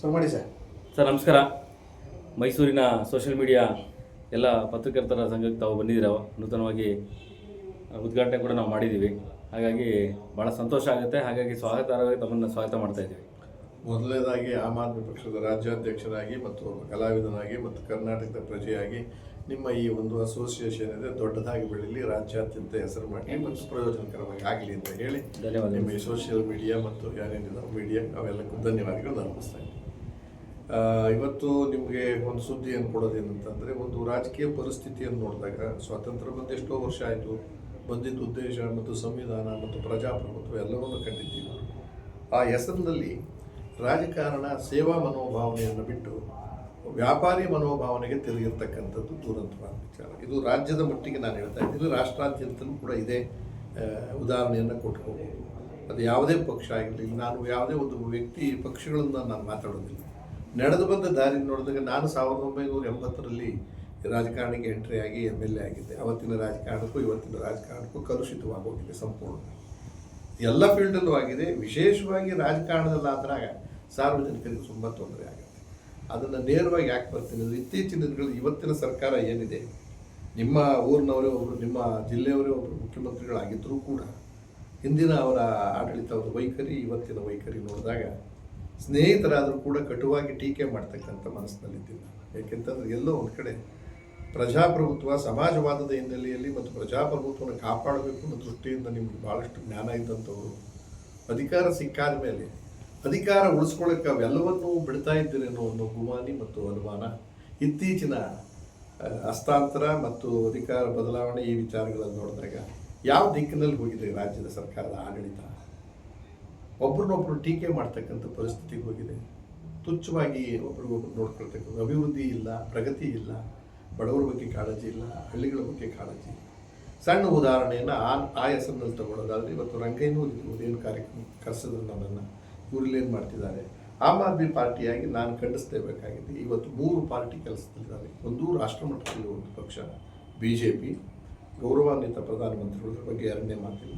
Sir ಮಾಡಿ sir. Sir ನಮಸ್ಕಾರ. ಮೈಸೂರಿನ ಸೋಷಿಯಲ್ ಮೀಡಿಯಾ ಎಲ್ಲ ಪತ್ರಕರ್ತರ ಸಂಘಕ್ಕೆ ತಾವು ಬಂದಿದ್ದೀರ? ನೂತನವಾಗಿ ಉದ್ಘಾಟನೆ ಕೂಡ ನಾವು ಮಾಡಿದ್ದೀವಿ. ಹಾಗಾಗಿ ಭಾಳ ಸಂತೋಷ ಆಗುತ್ತೆ. ಹಾಗಾಗಿ ಸ್ವಾಗತಾರ್ಹವಾಗಿ ತಮ್ಮನ್ನು ಸ್ವಾಗತ ಮಾಡ್ತಾ ಇದ್ದೀವಿ. ಮೊದಲನೇದಾಗಿ ಆಮ್ ಆದ್ಮಿ ಪಕ್ಷದ ರಾಜ್ಯಾಧ್ಯಕ್ಷರಾಗಿ ಮತ್ತು ಕಲಾವಿದನಾಗಿ ಮತ್ತು ಕರ್ನಾಟಕದ ಪ್ರಜೆಯಾಗಿ ನಿಮ್ಮ ಈ ಒಂದು ಅಸೋಸಿಯೇಷನ್ ಇದೆ ದೊಡ್ಡದಾಗಿ ಬೆಳೀಲಿ ರಾಜ್ಯಾದ್ಯಂತ ಹೆಸರು ಮಾಡಿ ಮತ್ತು ಪ್ರಯೋಜನಕರವಾಗಿ ಆಗಲಿ ಅಂತ ಹೇಳಿ ಧನ್ಯವಾದ. ನಿಮ್ಮ ಈ ಸೋಷಿಯಲ್ ಮೀಡಿಯಾ ಮತ್ತು ಯಾರೇನಿದೆ ಮೀಡಿಯಾ ಅವೆಲ್ಲಕ್ಕೂ ಧನ್ಯವಾದಗಳು. ಅರ್ಪಿಸ್ತಾ ಇದ್ದೀನಿ. ಇವತ್ತು ನಿಮಗೆ ಒಂದು ಸುದ್ದಿಯನ್ನು ಕೊಡೋದೇನಂತಂದರೆ ಒಂದು ರಾಜಕೀಯ ಪರಿಸ್ಥಿತಿಯನ್ನು ನೋಡಿದಾಗ ಸ್ವಾತಂತ್ರ್ಯ ಬಂದು ಎಷ್ಟೋ ವರ್ಷ ಆಯಿತು, ಬಂದಿದ್ದ ಉದ್ದೇಶ ಮತ್ತು ಸಂವಿಧಾನ ಮತ್ತು ಪ್ರಜಾಪ್ರಭುತ್ವ ಎಲ್ಲವನ್ನು ಕಂಡಿದ್ದೀವಿ. ಆ ಹೆಸರಿನಲ್ಲಿ ರಾಜಕಾರಣ ಸೇವಾ ಮನೋಭಾವನೆಯನ್ನು ಬಿಟ್ಟು ವ್ಯಾಪಾರಿ ಮನೋಭಾವನೆಗೆ ತಿರುಗಿರ್ತಕ್ಕಂಥದ್ದು ದುರಂತವಾದ ವಿಚಾರ. ಇದು ರಾಜ್ಯದ ಮಟ್ಟಿಗೆ ನಾನು ಹೇಳ್ತಾ ಇದ್ದೀನಿ ರಾಷ್ಟ್ರಾದ್ಯಂತಲೂ ಕೂಡ ಇದೇ ಉದಾಹರಣೆಯನ್ನು ಕೊಟ್ಕೋಬೋದು. ಅದು ಯಾವುದೇ ಪಕ್ಷ ಆಗಿರಲಿ ನಾನು ಯಾವುದೇ ಒಂದು ವ್ಯಕ್ತಿ ಪಕ್ಷಗಳನ್ನು ನಾನು ಮಾತಾಡೋದಿಲ್ಲ. ನಡೆದು ಬಂದ ದಾರಿ ನೋಡಿದಾಗ ನಾನು ಸಾವಿರದ ಒಂಬೈನೂರ ಎಂಬತ್ತರಲ್ಲಿ ರಾಜಕಾರಣಕ್ಕೆ ಎಂಟ್ರಿ ಆಗಿ ಎಂ ಎಲ್ ಎ ಆಗಿದ್ದೆ. ಅವತ್ತಿನ ರಾಜಕಾರಣಕ್ಕೂ ಇವತ್ತಿನ ರಾಜಕಾರಣಕ್ಕೂ ಕಲುಷಿತವಾಗೋಗಿದೆ ಸಂಪೂರ್ಣ. ಎಲ್ಲ ಫೀಲ್ಡಲ್ಲೂ ಆಗಿದೆ. ವಿಶೇಷವಾಗಿ ರಾಜಕಾರಣದಲ್ಲಾದಾಗ ಸಾರ್ವಜನಿಕರಿಗೆ ತುಂಬ ತೊಂದರೆ ಆಗುತ್ತೆ. ಅದನ್ನು ನೇರವಾಗಿ ಯಾಕೆ ಬರ್ತೀನಿ ಅಂದರೆ ಇತ್ತೀಚಿನ ದಿನಗಳಲ್ಲಿ ಇವತ್ತಿನ ಸರ್ಕಾರ ಏನಿದೆ? ನಿಮ್ಮ ಊರಿನವರೇ ಒಬ್ಬರು ನಿಮ್ಮ ಜಿಲ್ಲೆಯವರೇ ಒಬ್ಬರು ಮುಖ್ಯಮಂತ್ರಿಗಳಾಗಿದ್ದರೂ ಕೂಡ ಹಿಂದಿನ ಅವರ ಆಡಳಿತದ ವೈಖರಿ, ಇವತ್ತಿನ ವೈಖರಿ ನೋಡಿದಾಗ ಸ್ನೇಹಿತರಾದರೂ ಕೂಡ ಕಟುವಾಗಿ ಟೀಕೆ ಮಾಡ್ತಕ್ಕಂಥ ಮನಸ್ಸಿನಲ್ಲಿದ್ದಿಲ್ಲ. ಏಕೆಂತಂದ್ರೆ ಎಲ್ಲೋ ಒಂದು ಕಡೆ ಪ್ರಜಾಪ್ರಭುತ್ವ, ಸಮಾಜವಾದದ ಹಿನ್ನೆಲೆಯಲ್ಲಿ ಮತ್ತು ಪ್ರಜಾಪ್ರಭುತ್ವವನ್ನು ಕಾಪಾಡಬೇಕು ಅನ್ನೋ ದೃಷ್ಟಿಯಿಂದ ನಿಮ್ಗೆ ಭಾಳಷ್ಟು ಜ್ಞಾನ ಇದ್ದಂಥವರು, ಅಧಿಕಾರ ಸಿಕ್ಕಾದ ಮೇಲೆ ಅಧಿಕಾರ ಉಳಿಸ್ಕೊಳ್ಳೋಕೆ ಅವೆಲ್ಲವನ್ನೂ ಬಿಡ್ತಾ ಇದ್ದೀರೇನೋ ಅನ್ನೋ ಗುಮಾನಿ ಮತ್ತು ಅನುಮಾನ ಇತ್ತೀಚಿನ ಹಸ್ತಾಂತರ ಮತ್ತು ಅಧಿಕಾರ ಬದಲಾವಣೆ ಈ ವಿಚಾರಗಳನ್ನು ನೋಡಿದಾಗ ಯಾವ ದಿಕ್ಕಿನಲ್ಲಿ ಹೋಗಿದೆ ರಾಜ್ಯದ ಸರ್ಕಾರದ ಆಡಳಿತ? ಒಬ್ರನ್ನೊಬ್ರು ಟೀಕೆ ಮಾಡ್ತಕ್ಕಂಥ ಪರಿಸ್ಥಿತಿಗೆ ಹೋಗಿದೆ. ತುಚ್ಛವಾಗಿ ಒಬ್ರಿಗೊಬ್ರು ನೋಡ್ಕೊಳ್ತಕ್ಕಂಥ ಅಭಿವೃದ್ಧಿ ಇಲ್ಲ, ಪ್ರಗತಿ ಇಲ್ಲ, ಬಡವರ ಬಗ್ಗೆ ಕಾಳಜಿ ಇಲ್ಲ, ಹಳ್ಳಿಗಳ ಬಗ್ಗೆ ಕಾಳಜಿ ಸಣ್ಣ ಉದಾಹರಣೆಯನ್ನು ಆ ಆ ಹೆಸರಿನಲ್ಲಿ ತಗೊಳ್ಳೋದಾದ್ರೆ ಇವತ್ತು ರಂಗಯ್ಯನೂ ಏನು ಕಾರ್ಯಕ್ರಮ ಕರೆಸಿದ್ರು ನನ್ನನ್ನು ಏನು ಮಾಡ್ತಿದ್ದಾರೆ? ಆಮ್ ಆದ್ಮಿ ಪಾರ್ಟಿಯಾಗಿ ನಾನು ಖಂಡಿಸಲೇಬೇಕಾಗಿದೆ. ಇವತ್ತು ಮೂರು ಪಾರ್ಟಿ ಕೆಲಸದಲ್ಲಿದ್ದಾರೆ. ಒಂದು ರಾಷ್ಟ್ರಮಟ್ಟದಲ್ಲಿ ಒಂದು ಪಕ್ಷ ಬಿ ಜೆ ಪಿ ಗೌರವಾನ್ವಿತ ಪ್ರಧಾನಮಂತ್ರಿಗಳ ಬಗ್ಗೆ ಎರಡನೇ ಮಾತಿಲ್ಲ.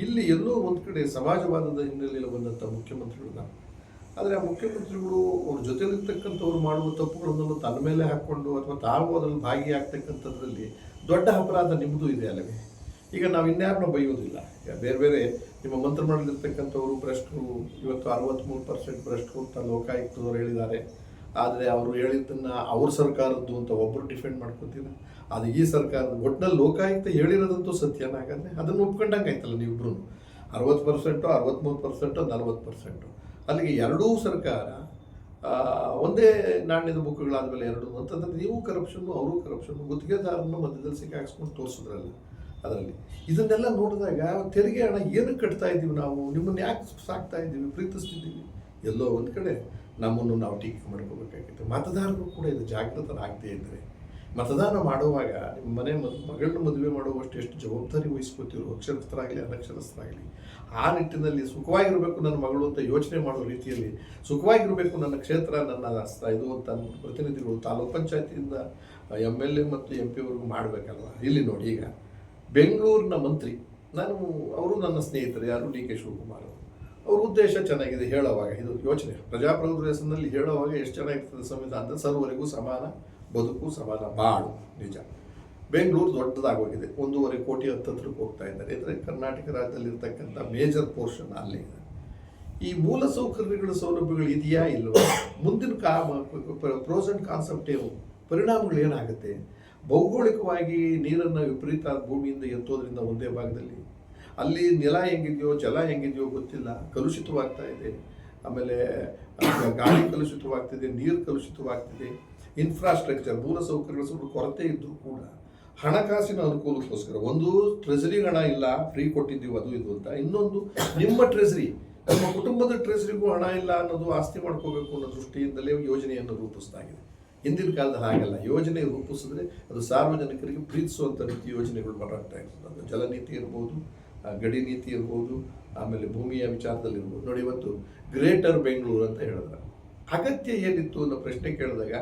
ಇಲ್ಲಿ ಎಲ್ಲೋ ಒಂದು ಕಡೆ ಸಮಾಜವಾದದ ಹಿನ್ನೆಲೆಯಲ್ಲಿ ಬಂದಂಥ ಮುಖ್ಯಮಂತ್ರಿಗಳು ಆದರೆ ಆ ಮುಖ್ಯಮಂತ್ರಿಗಳು ಅವ್ರ ಜೊತೆಲಿರ್ತಕ್ಕಂಥವ್ರು ಮಾಡುವ ತಪ್ಪುಗಳನ್ನು ತನ್ನ ಮೇಲೆ ಹಾಕ್ಕೊಂಡು ಅಥವಾ ತಾವು ಅದರಲ್ಲಿ ಭಾಗಿಯಾಗ್ತಕ್ಕಂಥದ್ರಲ್ಲಿ ದೊಡ್ಡ ಅಪರಾಧ ನಿಮ್ಮದು ಇದೆ ಅಲ್ಲವೇ? ಈಗ ನಾವು ಇನ್ಯಾರನ್ನ ಬೈಯೋದಿಲ್ಲ. ಬೇರೆ ಬೇರೆ ನಿಮ್ಮ ಮಂತ್ರಿಮಂಡಲಿರ್ತಕ್ಕಂಥವ್ರು ಭ್ರಷ್ಟರು, ಇವತ್ತು ಅರವತ್ತ್ಮೂರು ಪರ್ಸೆಂಟ್ ಭ್ರಷ್ಟರು ಅಂತ ಲೋಕಾಯುಕ್ತದವರು ಹೇಳಿದ್ದಾರೆ. ಆದರೆ ಅವರು ಹೇಳಿದ್ದನ್ನು ಅವ್ರ ಸರ್ಕಾರದ್ದು ಅಂತ ಒಬ್ಬರು ಡಿಫೆಂಡ್ ಮಾಡ್ಕೊತೀರ? ಅದು ಈ ಸರ್ಕಾರದ ಒಟ್ಟಿನಲ್ಲಿ ಲೋಕಾಯುಕ್ತ ಹೇಳಿರೋದಂತೂ ಸತ್ಯನ ಹಾಗಾದ್ರೆ ಅದನ್ನು ಒಪ್ಕೊಂಡಂಗೆ ಆಯ್ತಲ್ಲ ನೀವಿಬ್ರು ಅರವತ್ತು ಪರ್ಸೆಂಟು ಅರವತ್ತ್ಮೂರು ಪರ್ಸೆಂಟು, ನಲ್ವತ್ತು ಪರ್ಸೆಂಟು. ಅಲ್ಲಿಗೆ ಎರಡೂ ಸರ್ಕಾರ ಒಂದೇ ನಾಣ್ಯದ ಬುಕ್ಗಳಾದ ಮೇಲೆ ಎರಡು, ಅಂತಂದರೆ ನೀವು ಕರಪ್ಷನ್ನು ಅವರು ಕರಪ್ಷನ್ನು ಗುತ್ತಿಗೆದಾರನ್ನು ಮಧ್ಯದಲ್ಲಿ ಸಿಕ್ಕಾಕ್ಸ್ಕೊಂಡು ತೋರಿಸಿದ್ರಲ್ಲ, ಅದರಲ್ಲಿ. ಇದನ್ನೆಲ್ಲ ನೋಡಿದಾಗ ತೆರಿಗೆ ಹಣ ಏನಕ್ಕೆ ಕಟ್ತಾ ಇದ್ದೀವಿ ನಾವು? ನಿಮ್ಮನ್ನು ಯಾಕೆ ಸಾಕ್ತಾ ಇದ್ದೀವಿ? ಪ್ರೀತಿಸ್ತಿದ್ದೀವಿ? ಎಲ್ಲೋ ಒಂದು ಕಡೆ ನಮ್ಮನ್ನು ನಾವು ಟೀಕೆ ಮಾಡ್ಕೋಬೇಕಾಗಿತ್ತು. ಮತದಾರರು ಕೂಡ ಇದು ಜಾಗೃತರಾಗದೇ ಇದ್ದರೆ ಮತದಾನ ಮಾಡುವಾಗ ನಿಮ್ಮ ಮನೆ ಮದ್ ಮಗಳನ್ನ ಮದುವೆ ಮಾಡುವಷ್ಟು ಎಷ್ಟು ಜವಾಬ್ದಾರಿ ವಹಿಸ್ಕೋತಿರೋ, ಅಕ್ಷರಸ್ಥರಾಗಲಿ, ಅನಕ್ಷರಸ್ಥರಾಗಲಿ, ಆ ನಿಟ್ಟಿನಲ್ಲಿ ಸುಖವಾಗಿರಬೇಕು ನನ್ನ ಮಗಳು ಅಂತ ಯೋಚನೆ ಮಾಡೋ ರೀತಿಯಲ್ಲಿ ಸುಖವಾಗಿರಬೇಕು ನನ್ನ ಕ್ಷೇತ್ರ, ನನ್ನ ಇದು ಅಂತ ಪ್ರತಿನಿಧಿಗಳು ತಾಲೂಕ್ ಪಂಚಾಯತಿಯಿಂದ ಎಂ ಎಲ್ ಎ ಮತ್ತು ಎಂ ಪಿವರೆಗೂ ಮಾಡಬೇಕಲ್ವ? ಇಲ್ಲಿ ನೋಡಿ ಈಗ. ಬೆಂಗಳೂರಿನ ಮಂತ್ರಿ, ನಾನು, ಅವರು ನನ್ನ ಸ್ನೇಹಿತರು ಯಾರು? ಡಿ ಕೆ ಶಿವಕುಮಾರ್ ಅವರು. ಅವ್ರ ಉದ್ದೇಶ ಚೆನ್ನಾಗಿದೆ ಹೇಳೋವಾಗ, ಇದು ಯೋಚನೆ. ಪ್ರಜಾಪ್ರಭುತ್ವ ಹೆಸರಿನಲ್ಲಿ ಹೇಳೋವಾಗ ಎಷ್ಟು ಚೆನ್ನಾಗಿರ್ತದೆ ಸಂವಿಧಾನದ ಸರ್ವರಿಗೂ ಸಮಾನ ಬದುಕು ಸಮಾನ ಬಾಳು ನಿಜ. ಬೆಂಗಳೂರು ದೊಡ್ಡದಾಗೋಗಿದೆ. ಒಂದೂವರೆ ಕೋಟಿ ಹತ್ತತ್ರಕ್ಕೆ ಹೋಗ್ತಾ ಇದ್ದಾರೆ. ಅಂದರೆ ಕರ್ನಾಟಕ ರಾಜ್ಯದಲ್ಲಿರ್ತಕ್ಕಂಥ ಮೇಜರ್ ಪೋರ್ಷನ್ ಅಲ್ಲೇ ಇದೆ. ಈ ಮೂಲ ಸೌಕರ್ಯಗಳ ಸೌಲಭ್ಯಗಳು ಇದೆಯಾ ಇಲ್ಲವೋ ಮುಂದಿನ ಕಾ ಪ್ರೋಸ್ ಅಂಡ್ ಕಾನ್ಸೆಪ್ಟ್ ಏನು ಪರಿಣಾಮಗಳು ಏನಾಗುತ್ತೆ? ಭೌಗೋಳಿಕವಾಗಿ ನೀರನ್ನು ವಿಪರೀತ ಭೂಮಿಯಿಂದ ಎತ್ತೋದ್ರಿಂದ ಒಂದೇ ಭಾಗದಲ್ಲಿ. ಅಲ್ಲಿ ನೆಲ ಹೆಂಗಿದೆಯೋ, ಜಲ ಹೆಂಗಿದೆಯೋ ಗೊತ್ತಿಲ್ಲ. ಕಲುಷಿತವಾಗ್ತಾ ಇದೆ. ಆಮೇಲೆ ಗಾಳಿ ಕಲುಷಿತವಾಗ್ತಿದೆ, ನೀರು ಕಲುಷಿತವಾಗ್ತಿದೆ. ಇನ್ಫ್ರಾಸ್ಟ್ರಕ್ಚರ್ ಮೂಲ ಸೌಕರ್ಯಗಳ ಸ್ವಲ್ಪ ಕೊರತೆ ಇದ್ದರೂ ಕೂಡ ಹಣಕಾಸಿನ ಅನುಕೂಲಕ್ಕೋಸ್ಕರ ಒಂದು ಟ್ರೆಸರಿ ಹಣ ಇಲ್ಲ ಫ್ರೀ ಕೊಟ್ಟಿದ್ದೀವಿ, ಅದು ಇದು ಅಂತ. ಇನ್ನೊಂದು ನಿಮ್ಮ ಟ್ರೆಸರಿ ನಮ್ಮ ಕುಟುಂಬದ ಟ್ರೆಸರಿಗೂ ಹಣ ಇಲ್ಲ ಅನ್ನೋದು ಆಸ್ತಿ ಮಾಡ್ಕೋಬೇಕು ಅನ್ನೋ ದೃಷ್ಟಿಯಿಂದಲೇ ಯೋಜನೆಯನ್ನು ರೂಪಿಸ್ತಾಗಿದೆ ಹಿಂದಿನ ಕಾಲದ ಹಾಗಲ್ಲ. ಯೋಜನೆ ರೂಪಿಸಿದ್ರೆ ಅದು ಸಾರ್ವಜನಿಕರಿಗೆ ಪ್ರೀತಿಸುವಂಥ ರೀತಿ ಯೋಜನೆಗಳು ಹೊರಡ್ತಾ ಇರ್ತದೆ ಅದು ಜಲನೀತಿ ಇರ್ಬೋದು ಗಡಿ ನೀತಿ ಇರ್ಬೋದು, ಆಮೇಲೆ ಭೂಮಿಯ ವಿಚಾರದಲ್ಲಿ ಇರ್ಬೋದು. ನೋಡಿ, ಇವತ್ತು ಗ್ರೇಟರ್ ಬೆಂಗಳೂರು ಅಂತ ಹೇಳಿದ್ರೆ. ಅಗತ್ಯ ಏನಿತ್ತು ಅನ್ನೋ ಪ್ರಶ್ನೆ ಕೇಳಿದಾಗ,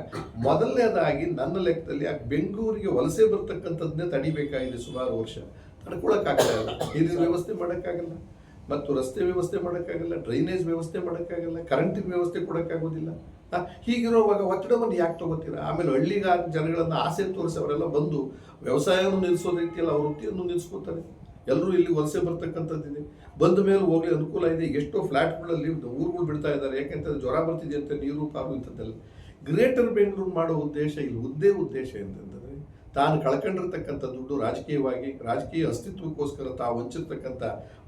ಮೊದಲನೇದಾಗಿ ನನ್ನ ಲೆಕ್ಕದಲ್ಲಿ ಆ ಬೆಂಗಳೂರಿಗೆ ವಲಸೆ ಬರ್ತಕ್ಕಂಥದ್ದನ್ನೇ ತಡಿಬೇಕಾಗಿದೆ ಸುಮಾರು ವರ್ಷ. ತಡ್ಕೊಳಕ್ಕಾಗಲ್ಲ ನೀರಿನ ವ್ಯವಸ್ಥೆ ಮಾಡೋಕ್ಕಾಗಲ್ಲ, ಮತ್ತು ರಸ್ತೆ ವ್ಯವಸ್ಥೆ ಮಾಡೋಕ್ಕಾಗಲ್ಲ, ಡ್ರೈನೇಜ್ ವ್ಯವಸ್ಥೆ ಮಾಡೋಕ್ಕಾಗಲ್ಲ, ಕರೆಂಟಿನ ವ್ಯವಸ್ಥೆ ಕೊಡೋಕ್ಕಾಗೋದಿಲ್ಲ. ಹೀಗಿರುವಾಗ ಒತ್ತಡವನ್ನು ಯಾಕೆ ತಗೋತೀರಾ? ಆಮೇಲೆ ಹಳ್ಳಿಗಾರ ಜನಗಳನ್ನ ಆಸೆ ತೋರಿಸಿ ಅವರೆಲ್ಲ ಬಂದು ವ್ಯವಸಾಯವನ್ನು ನಿಲ್ಲಿಸೋ ರೀತಿಯಲ್ಲಿ ಅವ್ರ ವೃತ್ತಿಯನ್ನು ನಿಲ್ಲಿಸ್ಕೋತಾರೆ ಎಲ್ಲರೂ ಇಲ್ಲಿ ವಲಸೆ ಬರ್ತಕ್ಕಂಥದ್ದಿದೆ ಬಂದ ಮೇಲೆ ಹೋಗಲಿ, ಅನುಕೂಲ ಇದೆ. ಎಷ್ಟೋ ಫ್ಲ್ಯಾಟ್ಗಳಲ್ಲಿ ಊರುಗಳು ಬಿಡ್ತಾ ಇದ್ದಾರೆ. ಯಾಕೆಂತಂದ್ರೆ ಜ್ವರ ಬರ್ತಿದೆ ಅಂತ ನೀರು, ಪಾರು ಇಂಥದ್ದೆಲ್ಲ. ಗ್ರೇಟರ್ ಬೆಂಗಳೂರು ಮಾಡೋ ಉದ್ದೇಶ ಇಲ್ಲಿ. ಉದ್ದೇ ಉದ್ದೇಶ ಅಂತಂದರೆ ತಾನು ಕಳ್ಕೊಂಡಿರ್ತಕ್ಕಂಥ ದುಡ್ಡು ರಾಜಕೀಯವಾಗಿ, ರಾಜಕೀಯ ಅಸ್ತಿತ್ವಕ್ಕೋಸ್ಕರ ತಾವು ಹಂಚಿರ್ತಕ್ಕಂಥ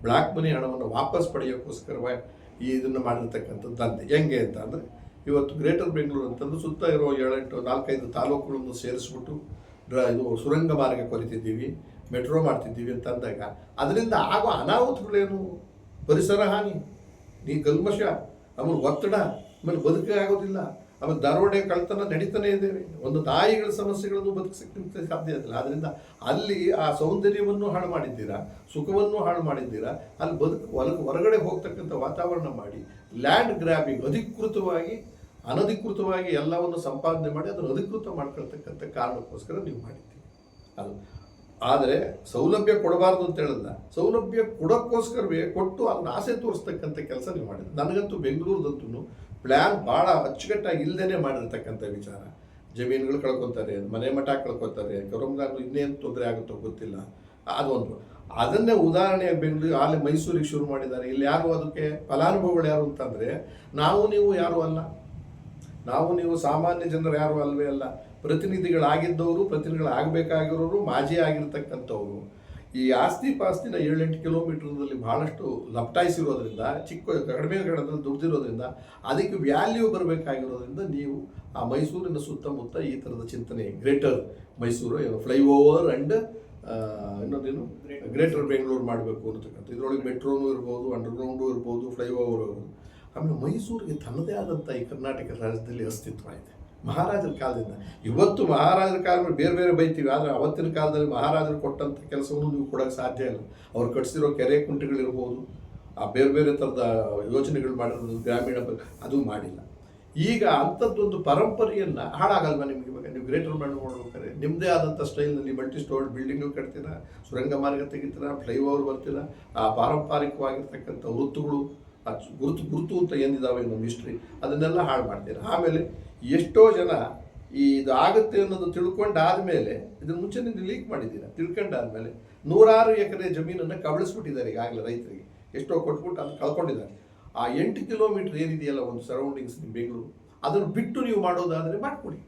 ಬ್ಲ್ಯಾಕ್ ಮನಿ ಹಣವನ್ನು ವಾಪಸ್ ಪಡೆಯೋಕ್ಕೋಸ್ಕರ ಈ ಇದನ್ನು ಮಾಡಿರ್ತಕ್ಕಂಥದ್ದು ದಂಧೆ. ಹೆಂಗೆ ಅಂತ ಅಂದರೆ ಇವತ್ತು ಗ್ರೇಟರ್ ಬೆಂಗಳೂರು ಅಂತಂದು ಸುತ್ತ ಇರೋ ಏಳೆಂಟು, ನಾಲ್ಕೈದು ತಾಲೂಕುಗಳನ್ನು ಸೇರಿಸ್ಬಿಟ್ಟು ಇದು ಸುರಂಗ ಮಾರ್ಗ ಕೊರಿತಿದ್ದೀವಿ. ಮೆಟ್ರೋ ಮಾಡ್ತಿದ್ದೀವಿ ಅಂತ ಅಂದಾಗ, ಅದರಿಂದ ಆಗೋ ಅನಾಹುತಗಳೇನು? ಪರಿಸರ ಹಾನಿ, ನೀ ಕಲ್ಮಶ ಆಮೇಲೆ ಒತ್ತಡ, ಆಮೇಲೆ ಬದುಕೇ ಆಗೋದಿಲ್ಲ, ಆಮೇಲೆ ದರೋಡೆ ಕಳ್ತನ ನಡೀತಾನೆ ಇದ್ದೇವೆ ಒಂದು ತಾಯಿಗಳ ಸಮಸ್ಯೆಗಳನ್ನು ಬದುಕಿಸಕ್ಕೆ ಸಾಧ್ಯ ಇಲ್ಲ. ಆದ್ದರಿಂದ ಅಲ್ಲಿ ಆ ಸೌಂದರ್ಯವನ್ನು ಹಾಳು ಮಾಡಿದ್ದೀರಾ, ಸುಖವನ್ನು ಹಾಳು ಮಾಡಿದ್ದೀರಾ, ಅಲ್ಲಿ ಬದುಕು ಹೊಲ ಹೊರಗಡೆ ಹೋಗ್ತಕ್ಕಂಥ ವಾತಾವರಣ ಮಾಡಿ, ಲ್ಯಾಂಡ್ ಗ್ರ್ಯಾಬಿಂಗ್ ಅಧಿಕೃತವಾಗಿ, ಅನಧಿಕೃತವಾಗಿ ಎಲ್ಲವನ್ನು ಸಂಪಾದನೆ ಮಾಡಿ, ಅದನ್ನು ಅಧಿಕೃತ ಮಾಡ್ಕೊಳ್ತಕ್ಕಂಥ ಕಾರಣಕ್ಕೋಸ್ಕರ ನೀವು ಮಾಡಿದ್ದೀರಿ. ಅದು ಆದರೆ ಸೌಲಭ್ಯ ಕೊಡಬಾರ್ದು ಅಂತ ಹೇಳಿದ್ನ. ಸೌಲಭ್ಯ ಕೊಡೋಕ್ಕೋಸ್ಕರವೇ ಕೊಟ್ಟು ಅದನ್ನ ಆಸೆ ತೋರಿಸ್ತಕ್ಕಂಥ ಕೆಲಸ ನೀವು ಮಾಡಿದ್ರು. ನನಗಂತೂ ಬೆಂಗಳೂರದಂತೂ ಪ್ಲ್ಯಾನ್ ಭಾಳ ಅಚ್ಚುಕಟ್ಟಾಗಿ ಇಲ್ಲದೇ ಮಾಡಿರ್ತಕ್ಕಂಥ ವಿಚಾರ. ಜಮೀನುಗಳು ಕಳ್ಕೊತಾರೆ, ಮನೆ ಮಠ ಕಳ್ಕೊತಾರೆ ಗೌರವದಾಗ ಇನ್ನೇನು ತೊಂದರೆ ಆಗುತ್ತೋ ಗೊತ್ತಿಲ್ಲ. ಅದೊಂದು. ಅದನ್ನೇ ಉದಾಹರಣೆಯಾಗಿ ಬೆಂಗಳೂರು ಅಲ್ಲಿ ಮೈಸೂರಿಗೆ ಶುರು ಮಾಡಿದ್ದಾರೆ. ಇಲ್ಲಿ ಯಾರು ಅದಕ್ಕೆ ಫಲಾನುಭವಿಗಳು ಯಾರು ಅಂತಂದರೆ, ನಾವು ನೀವು ಯಾರು ಅಲ್ಲ. ನಾವು ನೀವು ಸಾಮಾನ್ಯ ಜನರು ಯಾರು ಅಲ್ವೇ ಅಲ್ಲ. ಪ್ರತಿನಿಧಿಗಳಾಗಿದ್ದವರು, ಪ್ರತಿನಿಧಿಗಳಾಗಬೇಕಾಗಿರೋರು, ಮಾಜಿ ಆಗಿರ್ತಕ್ಕಂಥವ್ರು. ಈ ಆಸ್ತಿ ಪಾಸ್ತಿನ ಏಳೆಂಟು ಕಿಲೋಮೀಟರ್ದಲ್ಲಿ ಬಹಳಷ್ಟು ಲಪ್ಟಾಯಿಸಿರೋದ್ರಿಂದ, ಚಿಕ್ಕ, ಕಡಿಮೆ ಕಡದಲ್ಲಿ ದುಡ್ದಿರೋದ್ರಿಂದ, ಅದಕ್ಕೆ ವ್ಯಾಲ್ಯೂ ಬರಬೇಕಾಗಿರೋದ್ರಿಂದ ನೀವು ಆ ಮೈಸೂರಿನ ಸುತ್ತಮುತ್ತ ಈ ಥರದ ಚಿಂತನೆ, ಗ್ರೇಟರ್ ಮೈಸೂರು ಫ್ಲೈಓವರ್ ಆ್ಯಂಡ್ ಇನ್ನೊಂದೇನು? ಗ್ರೇಟರ್ ಬೆಂಗಳೂರು ಮಾಡಬೇಕು ಅಂತಕ್ಕಂಥ ಇದರೊಳಗೆ ಮೆಟ್ರೋನು ಇರ್ಬೋದು, ಅಂಡರ್ಗ್ರೌಂಡು ಇರ್ಬೋದು, ಫ್ಲೈಓವರ್ ಇರ್ಬೋದು. ಆಮೇಲೆ ಮೈಸೂರಿಗೆ ತನ್ನದೇ ಆದಂಥ ಈ ಕರ್ನಾಟಕ ರಾಜ್ಯದಲ್ಲಿ ಅಸ್ತಿತ್ವ ಇದೆ. ಮಹಾರಾಜರ ಕಾಲದಿಂದ. ಇವತ್ತು ಮಹಾರಾಜರ ಕಾಲದಲ್ಲಿ ಬೇರೆ ಬೇರೆ ಬೈತೀವಿ, ಆದರೆ ಅವತ್ತಿನ ಕಾಲದಲ್ಲಿ ಮಹಾರಾಜರು ಕೊಟ್ಟಂಥ ಕೆಲಸವನ್ನು ನೀವು ಕೊಡೋಕ್ಕೆ ಸಾಧ್ಯ ಇಲ್ಲ. ಅವ್ರು ಕಟ್ಸಿರೋ ಕೆರೆ ಕುಂಟೆಗಳಿರ್ಬೋದು, ಆ ಬೇರೆ ಬೇರೆ ಥರದ ಯೋಜನೆಗಳು ಮಾಡಿರೋದು, ಗ್ರಾಮೀಣ ಅದು ಮಾಡಿಲ್ಲ. ಈಗ ಅಂಥದ್ದೊಂದು ಪರಂಪರೆಯನ್ನು ಹಾಳಾಗಲ್ವಾ ನಿಮಗೆ ಇವಾಗ? ನೀವು ಗ್ರೇಟರ್ ಮಾಡಿ ನೋಡ್ಬೇಕಾದ್ರೆ ನಿಮ್ಮದೇ ಆದಂಥ ಸ್ಟೈಲ್ನಲ್ಲಿ ಮಲ್ಟಿ ಸ್ಟೋರ್ಡ್ ಬಿಲ್ಡಿಂಗು ಕಟ್ತೀರಾ, ಸುರಂಗ ಮಾರ್ಗ ತೆಗಿತೀರಾ ಫ್ಲೈಓವರ್ ಬರ್ತೀರಾ, ಆ ಪಾರಂಪರಿಕವಾಗಿರ್ತಕ್ಕಂಥ ವೃತ್ತುಗಳು ಗುರುತು ಗುರುತು ಅಂತ ಏನಿದ್ದಾವೆ ನಮ್ಮ ಮಿಸ್ಟ್ರಿ ಅದನ್ನೆಲ್ಲ ಹಾಳು ಮಾಡ್ತೀರ ಆಮೇಲೆ ಎಷ್ಟೋ ಜನ ಈ ಇದು ಆಗುತ್ತೆ ಅನ್ನೋದು ತಿಳ್ಕೊಂಡಾದ್ಮೇಲೆ ಇದನ್ನು ಮುಂಚೆ ನೀವು ಲೀಕ್ ಮಾಡಿದ್ದೀರಾ? ತಿಳ್ಕೊಂಡಾದ್ಮೇಲೆ ನೂರಾರು ಎಕರೆ ಜಮೀನನ್ನು ಕಬಳಿಸ್ಬಿಟ್ಟಿದ್ದಾರೆ ಈಗಾಗಲೇ ರೈತರಿಗೆ. ಎಷ್ಟೋ ಕೊಟ್ಬಿಟ್ಟು ಅದು ಕಳ್ಕೊಂಡಿದ್ದಾರೆ. ಆ ಎಂಟು ಕಿಲೋಮೀಟರ್ ಏನಿದೆಯಲ್ಲ ಒಂದು ಸರೌಂಡಿಂಗ್ಸ್ ನಿಮ್ಮ ಬೆಂಗಳೂರು? ಅದನ್ನು ಬಿಟ್ಟು ನೀವು ಮಾಡೋದಾದರೆ ಮಾಡ್ಕೊಳ್ಳಿ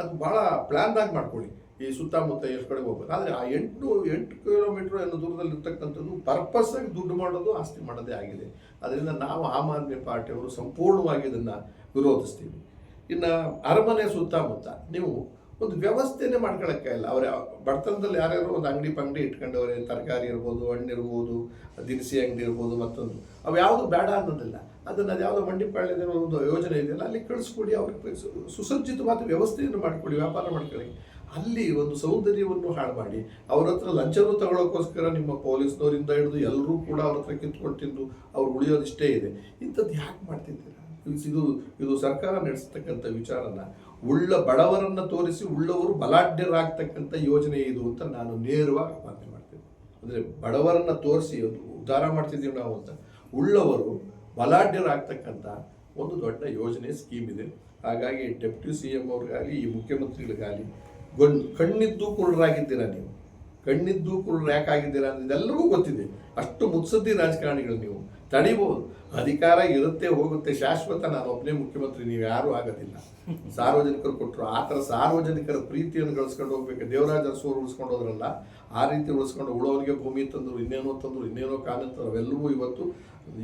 ಅದು ಭಾಳ ಪ್ಲ್ಯಾನ್ದಾಗ ಮಾಡ್ಕೊಳ್ಳಿ. ಈ ಸುತ್ತಮುತ್ತ ಎಷ್ಟು ಕಡೆ ಹೋಗ್ಬೇಕು. ಆದರೆ ಆ ಎಂಟು ಎಂಟು ಕಿಲೋಮೀಟರ್ ಅನ್ನೋ ದೂರದಲ್ಲಿ ಇರ್ತಕ್ಕಂಥದ್ದು ಪರ್ಪಸ್ ಆಗಿ ದುಡ್ಡು ಮಾಡೋದು ಆಸ್ತಿ ಮಾಡೋದೇ ಆಗಿದೆ. ಅದರಿಂದ ನಾವು ಆಮ್ ಆದ್ಮಿ ಪಾರ್ಟಿಯವರು ಸಂಪೂರ್ಣವಾಗಿ ಇದನ್ನು ವಿರೋಧಿಸ್ತೀವಿ. ಇನ್ನು ಅರಮನೆ ಸುತ್ತಮುತ್ತ ನೀವು ಒಂದು ವ್ಯವಸ್ಥೆನೇ ಮಾಡ್ಕೊಳಕ್ಕೆ ಇಲ್ಲ. ಅವರ ಬಡತನದಲ್ಲಿ ಯಾರ್ಯಾರು ಒಂದು ಅಂಗಡಿ ಪಂಗಡಿ ಇಟ್ಕೊಂಡವ್ರೆ, ತರಕಾರಿ ಇರ್ಬೋದು, ಹಣ್ಣು ಇರ್ಬೋದು, ದಿನಸಿ ಅಂಗಡಿ ಇರ್ಬೋದು, ಮತ್ತೊಂದು. ಅವು ಯಾವುದು ಬೇಡ ಅನ್ನೋದಿಲ್ಲ. ಅದನ್ನು ಅದು ಯಾವುದೋ ಮಂಡಿಪಾಳ್ಯದ ಒಂದು ಯೋಜನೆ ಇದೆಯಲ್ಲ, ಅಲ್ಲಿ ಕಳಿಸ್ಕೊಡಿ, ಅವ್ರಿಗೆ ಸುಸಜ್ಜಿತವಾದ ವ್ಯವಸ್ಥೆಯನ್ನು ಮಾಡಿಕೊಡಿ ವ್ಯಾಪಾರ ಮಾಡ್ಕೊಳ್ಳಿ. ಅಲ್ಲಿ ಒಂದು ಸೌಂದರ್ಯವನ್ನು ಹಾಳು ಮಾಡಿ ಅವ್ರ ಹತ್ರ ಲಂಚವನ್ನು ತಗೊಳ್ಳೋಕ್ಕೋಸ್ಕರ ನಿಮ್ಮ ಪೊಲೀಸ್ನವರಿಂದ ಹಿಡಿದು ಎಲ್ಲರೂ ಕೂಡ ಅವ್ರ ಹತ್ರ ಕಿತ್ಕೊಂಡು ಅವ್ರು ಉಳಿಯೋದಿಷ್ಟೇ ಇದೆ. ಇಂಥದ್ದು ಯಾಕೆ ಮಾಡ್ತಿದ್ದೀರಾ? ಇದು- ಇದು ಸರ್ಕಾರ ನಡೆಸ್ತಕ್ಕಂಥ ವಿಚಾರನ, ಉಳ್ಳ ಬಡವರನ್ನು ತೋರಿಸಿ ಉಳ್ಳವರು ಬಲಾಢ್ಯರಾಗ್ತಕ್ಕಂಥ ಯೋಜನೆ ಇದು ಅಂತ ನಾನು ನೇರವಾಗಿ ಆಪಾದನೆ ಮಾಡ್ತೀನಿ. ಅಂದರೆ ಬಡವರನ್ನು ತೋರಿಸಿ ಒಂದು ಉದ್ಧಾರ ಮಾಡ್ತಿದ್ದೀವಿ ನಾವು ಅಂತ. ಉಳ್ಳವರು ಬಲಾಢ್ಯರಾಗ್ತಕ್ಕಂಥ ಒಂದು ದೊಡ್ಡ ಯೋಜನೆ, ಸ್ಕೀಮ್ ಇದೆ. ಹಾಗಾಗಿ ಡೆಪ್ಟಿ ಸಿ ಎಂ ಅವ್ರಿಗಾಗಲಿ, ಈ ಮುಖ್ಯಮಂತ್ರಿಗಳಿಗಾಗಲಿ ಗೊಂಡ್ ಕಣ್ಣಿದ್ದು ಕುರುಡರಾಗಿದ್ದೀರಾ ನೀವು? ಕಣ್ಣಿದ್ದು ಕುರುಡರು ಯಾಕಾಗಿದ್ದೀರಾ ಅಂತ ಇದೆಲ್ಲರಿಗೂ ಗೊತ್ತಿದೆ. ಅಷ್ಟು ಮುತ್ಸದ್ದಿ ರಾಜಕಾರಣಿಗಳು ನೀವು. ತಡಿಬೋದು. ಅಧಿಕಾರ ಇರುತ್ತೆ, ಹೋಗುತ್ತೆ. ಶಾಶ್ವತ ನಾನು ಒಬ್ಬನೇ ಮುಖ್ಯಮಂತ್ರಿ, ನೀವು ಯಾರೂ ಆಗೋದಿಲ್ಲ. ಸಾರ್ವಜನಿಕರು ಕೊಟ್ಟರು. ಆ ಥರ ಸಾರ್ವಜನಿಕರ ಪ್ರೀತಿಯನ್ನು ಗಳಿಸ್ಕೊಂಡು ಹೋಗ್ಬೇಕು. ದೇವರಾಜ ಅರಸೂರು ಉಳಿಸ್ಕೊಂಡು ಹೋದ್ರಲ್ಲ, ಆ ರೀತಿ ಉಳಿಸ್ಕೊಂಡು ಉಳೋರಿಗೆ ಭೂಮಿ ತಂದರು, ಇನ್ನೇನೋ ತಂದರು, ಇನ್ನೇನೋ ಕಾನಂತರು ಅವೆಲ್ಲವೂ ಇವತ್ತು,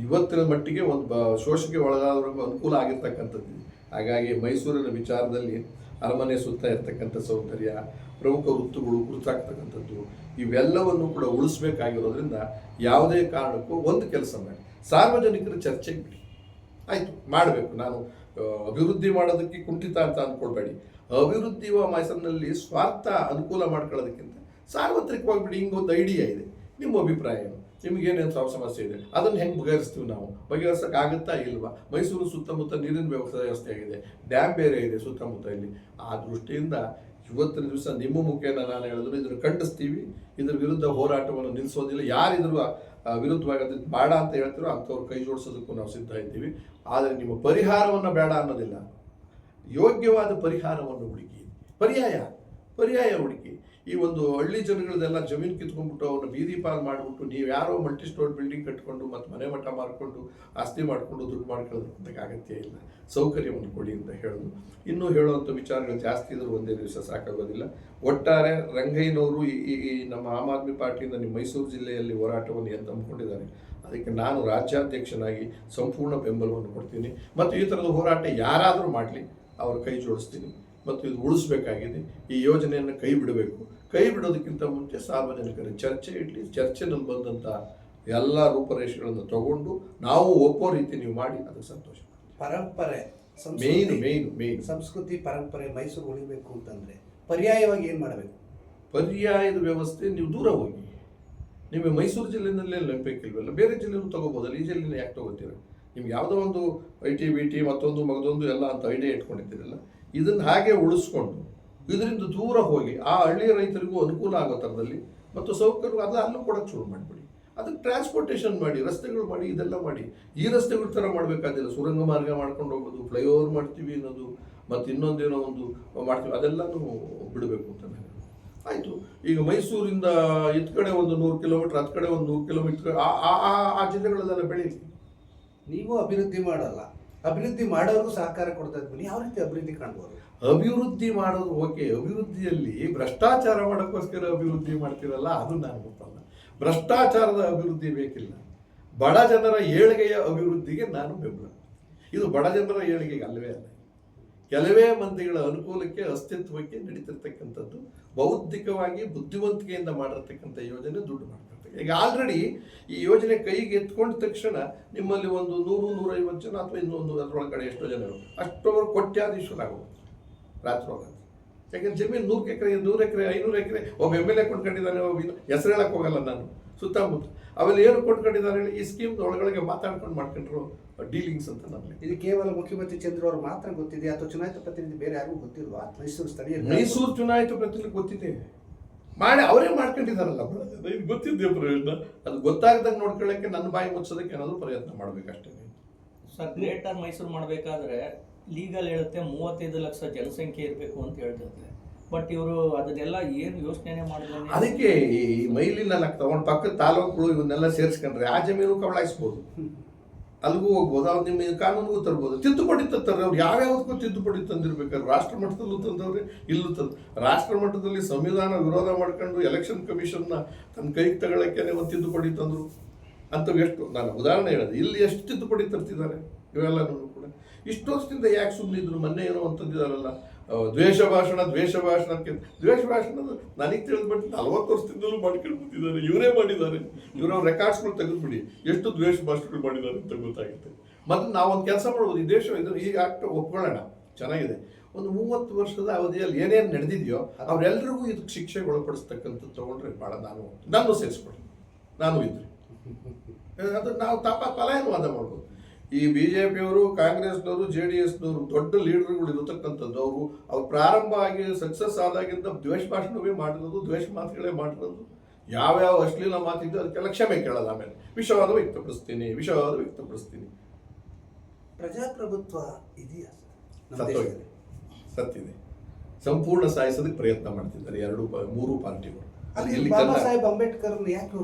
ಇವತ್ತಿನ ಮಟ್ಟಿಗೆ ಒಂದು ಬ ಶೋಷಕ್ಕೆ ಒಳಗಾದವ್ರಿಗೂ ಅನುಕೂಲ ಆಗಿರ್ತಕ್ಕಂಥದ್ದು. ಹಾಗಾಗಿ ಮೈಸೂರಿನ ವಿಚಾರದಲ್ಲಿ ಅರಮನೆ ಸುತ್ತ ಇರ್ತಕ್ಕಂಥ ಸೌಂದರ್ಯ, ಪ್ರಮುಖ ವೃತ್ತುಗಳು ಗುರುತಾಗ್ತಕ್ಕಂಥದ್ದು, ಇವೆಲ್ಲವನ್ನು ಕೂಡ ಉಳಿಸ್ಬೇಕಾಗಿರೋದ್ರಿಂದ ಯಾವುದೇ ಕಾರಣಕ್ಕೂ ಒಂದು ಕೆಲಸ ಮಾಡಿ. ಸಾರ್ವಜನಿಕರ ಚರ್ಚೆಗೆ ಬಿಡಿ. ಆಯಿತು, ಮಾಡಬೇಕು. ನಾನು ಅಭಿವೃದ್ಧಿ ಮಾಡೋದಕ್ಕೆ ಕುಂಠಿತ ಅಂತ ಅಂದ್ಕೊಳ್ಬೇಡಿ ಅಭಿವೃದ್ಧಿ ಮೈಸೂರಿನಲ್ಲಿ ಸ್ವಾರ್ಥ ಅನುಕೂಲ ಮಾಡ್ಕೊಳ್ಳೋದಕ್ಕಿಂತ ಸಾರ್ವತ್ರಿಕವಾಗಿ ಬಿಡಿ. ಹಿಂಗೊಂದು ಐಡಿಯಾ ಇದೆ. ನಿಮ್ಮ ಅಭಿಪ್ರಾಯ ಏನು? ನಿಮಗೇನೇನು ಸಾವು ಸಮಸ್ಯೆ ಇದೆ? ಅದನ್ನು ಹೆಂಗೆ ಬಗೆಹರಿಸ್ತೀವಿ ನಾವು? ಬಗೆಹರಿಸೋಕ್ಕಾಗುತ್ತಾ ಇಲ್ವಾ? ಮೈಸೂರು ಸುತ್ತಮುತ್ತ ನೀರಿನ ವ್ಯವಸ್ಥೆ ಆಗಿದೆ ಡ್ಯಾಮ್ ಬೇರೆ ಇದೆ ಸುತ್ತಮುತ್ತ ಇಲ್ಲಿ. ಆ ದೃಷ್ಟಿಯಿಂದ ಇವತ್ತಿನ ದಿವಸ ನಿಮ್ಮ ಮುಖೇನ ನಾನು ಹೇಳಿದ್ರು ಇದನ್ನು ಖಂಡಿಸ್ತೀವಿ. ಇದ್ರ ವಿರುದ್ಧ ಹೋರಾಟವನ್ನು ನಿಲ್ಲಿಸೋದಿಲ್ಲ ಯಾರಿದ್ರು ವಿರುದ್ಧವಾಗಿ ಬೇಡ ಅಂತ ಹೇಳ್ತಿರೋ ಅಂಥವ್ರು ಕೈ ಜೋಡಿಸೋದಕ್ಕೂ ನಾವು ಸಿದ್ಧ ಇದ್ದೀವಿ. ಆದರೆ ನಿಮ್ಮ ಪರಿಹಾರವನ್ನು ಬೇಡ ಅನ್ನೋದಿಲ್ಲ. ಯೋಗ್ಯವಾದ ಪರಿಹಾರವನ್ನು ಹುಡುಕಿ. ಪರ್ಯಾಯ. ಪರ್ಯಾಯ ಹುಡುಕಿ. ಈ ಒಂದು ಹಳ್ಳಿ ಜನಗಳದೆಲ್ಲ ಜಮೀನು ಕಿತ್ಕೊಂಡ್ಬಿಟ್ಟು ಅವ್ರನ್ನ ಬೀದಿ ಪಾಲ್ ಮಾಡಿಬಿಟ್ಟು ನೀವು ಯಾರೋ ಮಲ್ಟಿ ಸ್ಟೋರ್ ಬಿಲ್ಡಿಂಗ್ ಕಟ್ಕೊಂಡು ಮತ್ತು ಮನೆ ಮಠ ಮಾರ್ಕೊಂಡು ಆಸ್ತಿ ಮಾಡಿಕೊಂಡು ದುಡ್ಡು ಮಾಡ್ಕೊಳ್ಳೋದಕ್ಕೆ ಅಗತ್ಯ ಇಲ್ಲ. ಸೌಕರ್ಯವನ್ನು ಕೊಡಿ ಅಂತ ಹೇಳೋದು. ಇನ್ನೂ ಹೇಳುವಂಥ ವಿಚಾರಗಳು ಜಾಸ್ತಿ ಇದ್ರೂ ಒಂದೇ ದಿವಸ ಸಾಕಾಗೋದಿಲ್ಲ. ಒಟ್ಟಾರೆ ರಂಗಯ್ಯನವರು ಈ ನಮ್ಮ ಆಮ್ ಆದ್ಮಿ ಪಾರ್ಟಿಯಿಂದ ನಿಮ್ಮ ಮೈಸೂರು ಜಿಲ್ಲೆಯಲ್ಲಿ ಹೋರಾಟವನ್ನು ಏನು ಅಂದ್ಕೊಂಡಿದ್ದಾರೆ ಅದಕ್ಕೆ ನಾನು ರಾಜ್ಯಾಧ್ಯಕ್ಷನಾಗಿ ಸಂಪೂರ್ಣ ಬೆಂಬಲವನ್ನು ಕೊಡ್ತೀನಿ. ಮತ್ತು ಈ ಥರದ ಹೋರಾಟ ಯಾರಾದರೂ ಮಾಡಲಿ, ಅವ್ರ ಕೈ ಜೋಡಿಸ್ತೀನಿ. ಮತ್ತು ಇದು ಉಳಿಸ್ಬೇಕಾಗಿದೆ. ಈ ಯೋಜನೆಯನ್ನು ಕೈ ಬಿಡಬೇಕು. ಕೈ ಬಿಡೋದಕ್ಕಿಂತ ಮುಂಚೆ ಸಾರ್ವಜನಿಕರ ಚರ್ಚೆ ಇಡಲಿ ಚರ್ಚೆನಲ್ಲಿ ಬಂದಂಥ ಎಲ್ಲ ರೂಪರೇಷೆಗಳನ್ನು ತಗೊಂಡು ನಾವು ಒಪ್ಪೋ ರೀತಿ ನೀವು ಮಾಡಿ ಅದಕ್ಕೆ ಸಂತೋಷ ಪರಂಪರೆ ಮೇಯ್ನ್ ಮೇನ್ ಮೇಯ್ನ್ ಮೇಯ್ನ್. ಸಂಸ್ಕೃತಿ ಪರಂಪರೆ ಮೈಸೂರು ಉಳಿಬೇಕು ಅಂತಂದ್ರೆ ಪರ್ಯಾಯವಾಗಿ ಏನು ಮಾಡಬೇಕು? ಪರ್ಯಾಯದ ವ್ಯವಸ್ಥೆ ನೀವು ದೂರ ಹೋಗಿ. ನಿಮಗೆ ಮೈಸೂರು ಜಿಲ್ಲೆಯಲ್ಲೇ ಲಭ್ಯಕ್ಕಿಲ್ವಲ್ಲ ಬೇರೆ ಜಿಲ್ಲೆನೂ ತಗೋಬೋದಲ್ಲ? ಈ ಜಿಲ್ಲೆನ ಯಾಕೆ ತಗೋತೀರ? ನಿಮ್ಗೆ ಯಾವುದೋ ಒಂದು ಐ ಟಿ, ಬಿ ಟಿ, ಮತ್ತೊಂದು ಮಗದೊಂದು ಎಲ್ಲ ಅಂತ ಐಡಿಯಾ ಇಟ್ಕೊಂಡಿದ್ದೀರಲ್ಲ, ಇದನ್ನು ಹಾಗೆ ಉಳಿಸ್ಕೊಂಡು, ಇದರಿಂದ ದೂರ ಹೋಗಿ ಆ ಹಳ್ಳಿಯ ರೈತರಿಗೂ ಅನುಕೂಲ ಆಗೋ ಥರದಲ್ಲಿ ಮತ್ತು ಸೌಕರ್ಯ ಅದು ಅಲ್ಲೂ ಕೊಡೋಕ್ಕೆ ಶುರು ಮಾಡಿಬಿಡಿ. ಅದಕ್ಕೆ ಟ್ರಾನ್ಸ್ಪೋರ್ಟೇಷನ್ ಮಾಡಿ, ರಸ್ತೆಗಳು ಮಾಡಿ, ಇದೆಲ್ಲ ಮಾಡಿ. ಈ ರಸ್ತೆಗಳ ಥರ ಮಾಡಬೇಕಾದಿಲ್ಲ ಸುರಂಗ ಮಾರ್ಗ ಮಾಡ್ಕೊಂಡು ಹೋಗೋದು ಫ್ಲೈಓವರ್ ಮಾಡ್ತೀವಿ ಅನ್ನೋದು, ಮತ್ತು ಇನ್ನೊಂದೇನೋ ಒಂದು ಮಾಡ್ತೀವಿ, ಅದೆಲ್ಲನೂ ಬಿಡಬೇಕು ಅಂತ ನಾನು ಆಯಿತು, ಈಗ ಮೈಸೂರಿಂದ ಇತ್ ಕಡೆ ಒಂದು ನೂರು ಕಿಲೋಮೀಟ್ರ್ ಹತ್ತು ಕಡೆ ಒಂದು ನೂರು ಕಿಲೋಮೀಟರ್ ಆ- ಆ ಜಿಲ್ಲೆಗಳಲ್ಲೆಲ್ಲ ಬೆಳೀಲಿ. ನೀವು ಅಭಿವೃದ್ಧಿ ಮಾಡಲ್ಲ. ಅಭಿವೃದ್ಧಿ ಮಾಡೋರ್ಗೂ ಸಹಕಾರ ಕೊಡ್ತಾ ಇದ್ದೀನಿ ಯಾವ ರೀತಿ ಅಭಿವೃದ್ಧಿ ಕಾಣ್ಬೋದು? ಅಭಿವೃದ್ಧಿ ಮಾಡೋದು ಓಕೆ. ಅಭಿವೃದ್ಧಿಯಲ್ಲಿ ಭ್ರಷ್ಟಾಚಾರ ಮಾಡೋಕ್ಕೋಸ್ಕರ ಅಭಿವೃದ್ಧಿ ಮಾಡ್ತಿರಲ್ಲ, ಅದು ನಾನು ಗೊತ್ತಲ್ಲ ಭ್ರಷ್ಟಾಚಾರದ ಅಭಿವೃದ್ಧಿ ಬೇಕಿಲ್ಲ. ಬಡ ಜನರ ಏಳಿಗೆಯ ಅಭಿವೃದ್ಧಿಗೆ ನಾನು ಬೆಂಬಲ. ಇದು ಬಡ ಜನರ ಏಳಿಗೆಗೆ ಅಲ್ಲವೇ ಅಲ್ಲ. ಕೆಲವೇ ಮಂದಿಗಳ ಅನುಕೂಲಕ್ಕೆ ಅಸ್ತಿತ್ವಕ್ಕೆ ನಡೀತಿರ್ತಕ್ಕಂಥದ್ದು, ಬೌದ್ಧಿಕವಾಗಿ ಬುದ್ಧಿವಂತಿಕೆಯಿಂದ ಮಾಡಿರ್ತಕ್ಕಂಥ ಯೋಜನೆ ದುಡ್ಡು ಈಗ ಆಲ್ರೆಡಿ ಈ ಯೋಜನೆ ಕೈಗೆ ಎತ್ಕೊಂಡ ತಕ್ಷಣ ನಿಮ್ಮಲ್ಲಿ ಒಂದು ನೂರು ನೂರೈವತ್ತು ಜನ ಅಥವಾ ಇನ್ನೊಂದು ಅದರೊಳಗಡೆ ಎಷ್ಟೋ ಜನ ಅಷ್ಟವರು ಆಗ್ಬೋದು ರಾತ್ರಿ ಯಾಕಂದ್ರೆ ಜಮೀನು ನೂರು ಎಕರೆ ನೂರು ಎಕರೆ ಐನೂರು ಎಕರೆ ಒಬ್ಬ ಎಂ ಎಲ್ ಎ ಕೊಂಡ್ಕೊಂಡಿದ್ದಾನೆ ಒಬ್ಬ ಹೆಸರು ಹೇಳಕ್ಕೆ ಹೋಗಲ್ಲ ನಾನು. ಸುತ್ತಮುತ್ತ. ಅವೆಲ್ಲ ಏನು ಕೊಂಡ್ಕೊಂಡಿದ್ದಾರೆ ಹೇಳಿ ಈ ಸ್ಕೀಮ್ ಒಳಗಡೆ ಮಾತಾಡ್ಕೊಂಡು ಮಾಡ್ಕೊಂಡ್ರು ಡೀಲಿಂಗ್ಸ್ ಅಂತ ನಮಗೆ. ಇದು ಕೇವಲ ಮುಖ್ಯಮಂತ್ರಿ ಚಂದ್ರ ಅವರು ಮಾತ್ರ ಗೊತ್ತಿದೆ ಅಥವಾ ಚುನಾಯಿತ ಪ್ರತಿನಿಧಿ ಬೇರೆ ಯಾರಿಗೂ ಗೊತ್ತಿಲ್ವಾ? ಮೈಸೂರು ಸ್ಥಳೀಯ ಮೈಸೂರು ಚುನಾಯಿತ ಪ್ರತಿನಿಧಿ ಗೊತ್ತಿದೆ. ಮಾಡಿ ಅವರೇ ಮಾಡ್ಕೊಂಡಿದ್ದಾರಲ್ಲ ಇದು ಗೊತ್ತಿದ್ದೆ ಪ್ರಯೋಜನ. ಅದು ಗೊತ್ತಾಗದಂಗೆ ನೋಡ್ಕೊಳ್ಳೋಕ್ಕೆ ನನ್ನ ಬಾಯಿ ಮುಚ್ಚೋದಕ್ಕೆ ಏನಾದರೂ ಪ್ರಯತ್ನ ಮಾಡ್ಬೇಕಷ್ಟೇ. ಸರ್ ಗ್ರೇಟರ್ ಮೈಸೂರು ಮಾಡಬೇಕಾದ್ರೆ ಲೀಗಲ್ ಹೇಳುತ್ತೆ ಮೂವತ್ತೈದು ಲಕ್ಷ ಜನಸಂಖ್ಯೆ ಇರಬೇಕು ಅಂತ ಹೇಳ್ತಿರ್ತಾರೆ. ಬಟ್ ಇವರು ಅದನ್ನೆಲ್ಲ ಏನು ಯೋಚನೆ ಮಾಡಿದ್ರೆ ಅದಕ್ಕೆ ಈ ಮೈಲಿನ ತಗೊಂಡು ಪಕ್ಕದ ತಾಲೂಕುಗಳು ಇವನ್ನೆಲ್ಲ ಸೇರಿಸ್ಕೊಂಡ್ರೆ ಆ ಜಮೀನು ಕಬಳಾಯಿಸ್ಬೋದು ಅಲ್ಲಿಗೂ ಹೋಗ್ಬೋದು ಅವ್ರು ನಿಮ್ಮ ಕಾನೂನಿಗೂ ತರ್ಬೋದು. ತಿದ್ದುಪಡಿ ತರ್ತಾರೆ ಅವ್ರು. ಯಾವ್ಯಾವ್ದಕ್ಕೂ ತಿದ್ದುಪಡಿ ತಂದಿರ್ಬೇಕಾದ್ರೆ. ರಾಷ್ಟ್ರ ಮಟ್ಟದಲ್ಲೂ ತಂದವ್ರೆ ಇಲ್ಲೂ ತಂದು. ರಾಷ್ಟ್ರ ಮಟ್ಟದಲ್ಲಿ ಸಂವಿಧಾನ ವಿರೋಧ ಮಾಡ್ಕೊಂಡು ಎಲೆಕ್ಷನ್ ಕಮಿಷನ್ನ ತನ್ನ ಕೈಗೆ ತಗೊಳಕ್ಕೆ ಒಂದು ತಿದ್ದುಪಡಿ ತಂದರು. ಅಂಥವು ಎಷ್ಟು? ನಾನು ಉದಾಹರಣೆ ಹೇಳಿದೆ. ಇಲ್ಲಿ ಎಷ್ಟು ತಿದ್ದುಪಡಿ ತರ್ತಿದ್ದಾರೆ? ಇವೆಲ್ಲನೂ ಕೂಡ. ಇಷ್ಟು ವರ್ಷದಿಂದ ಯಾಕೆ ಸುಮ್ಮನಿದ್ರು ಮೊನ್ನೆ ಏನೋ ಅಂತಂದಿದಾರಲ್ಲ ಆ, ದ್ವೇಷ ಭಾಷಣ, ದ್ವೇಷ ಭಾಷಣಕ್ಕೆ ದ್ವೇಷ ಭಾಷಣ ನನಗೆ ತಿಳಿದ್ಬಿಟ್ಟು ನಲ್ವತ್ತು ವರ್ಷದಿಂದಲೂ ಮಾಡ್ಕೊಂಡು ಬಂದಿದ್ದಾರೆ ಇವರೇ ಮಾಡಿದ್ದಾರೆ. ಇವರ ರೆಕಾರ್ಡ್ಸ್ಗಳು ತೆಗೆದುಬಿಡಿ. ಎಷ್ಟು ದ್ವೇಷ ಭಾಷಣಗಳು ಮಾಡಿದ್ದಾರೆ ಅಂತ ಗೊತ್ತಾಗುತ್ತೆ. ಮತ್ತು ನಾವೊಂದು ಕೆಲಸ ಮಾಡ್ಬೋದು. ಈ ದೇಶ ಇದು ಈ ಆಕ್ಟ್ ಒಪ್ಕೊಳ್ಳೋಣ. ಚೆನ್ನಾಗಿದೆ. ಒಂದು ಮೂವತ್ತು ವರ್ಷದ ಅವಧಿಯಲ್ಲಿ ಏನೇನು ನಡೆದಿದೆಯೋ ಅವರೆಲ್ಲರಿಗೂ ಇದಕ್ಕೆ ಶಿಕ್ಷೆ ಒಳಪಡಿಸ್ತಕ್ಕಂಥದ್ದು ತಗೊಂಡ್ರೆ ಭಾಳ ನಾನು ನಾನು ಸೇರಿಸ್ಕೊಡಿ ನಾನು ಇದ್ರೆ. ಅದು ನಾವು ತಪ್ಪ ಪಲಾಯನವಾದ ಮಾಡ್ಬೋದು. ಈ ಬಿ ಜೆ ಪಿಯವರು ಕಾಂಗ್ರೆಸ್ನವರು ಜೆ ಡಿ ಎಸ್ನವರು ದೊಡ್ಡ ಲೀಡರ್ಗಳು ಇರತಕ್ಕಂಥದ್ದು. ಅವರು ಅವ್ರು ಪ್ರಾರಂಭ ಆಗಿ ಸಕ್ಸಸ್ ಆದಾಗಿಂದ ದ್ವೇಷ ಭಾಷಣವೇ ಮಾಡಿರೋದು ದ್ವೇಷ ಮಾತುಗಳೇ ಮಾಡಿರೋದು. ಯಾವ್ಯಾವ ಅಶ್ಲೀಲ ಮಾತಿದ್ದು ಅದಕ್ಕೆಲ್ಲ ಕ್ಷಮೆ ಕೇಳಲ್ಲ ಆಮೇಲೆ. ವಿಷವಾದ ವ್ಯಕ್ತಪಡಿಸ್ತೀನಿ ವಿಷವಾದ ವ್ಯಕ್ತಪಡಿಸ್ತೀನಿ. ಪ್ರಜಾಪ್ರಭುತ್ವ ಇದೆಯಾ ಸತ್ತೋಗಿದೆ ದೇಶದಲ್ಲಿ. ಸತ್ತಿದೆ ಸಂಪೂರ್ಣ ಸಾಯಿಸೋದಕ್ಕೆ ಪ್ರಯತ್ನ ಮಾಡ್ತಿದ್ದಾರೆ ಎರಡು ಮೂರು ಪಾರ್ಟಿಗಳು. ಅಲ್ಲಿ ಬಾಬಾ ಸಾಹೇಬ್ ಅಂಬೇಡ್ಕರ್ ಯಾಕೆ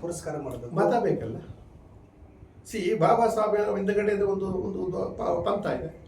ಪುರಸ್ಕಾರ ಮಾಡಬೇಕು? ಮತ ಬೇಕಲ್ಲ. ಸಿ ಬಾಬಾ ಸಾಹೇಬ್ ಹಿಂದಗಡೆ ಒಂದು ಒಂದು ಪ- ಪಂಥ ಇದೆ.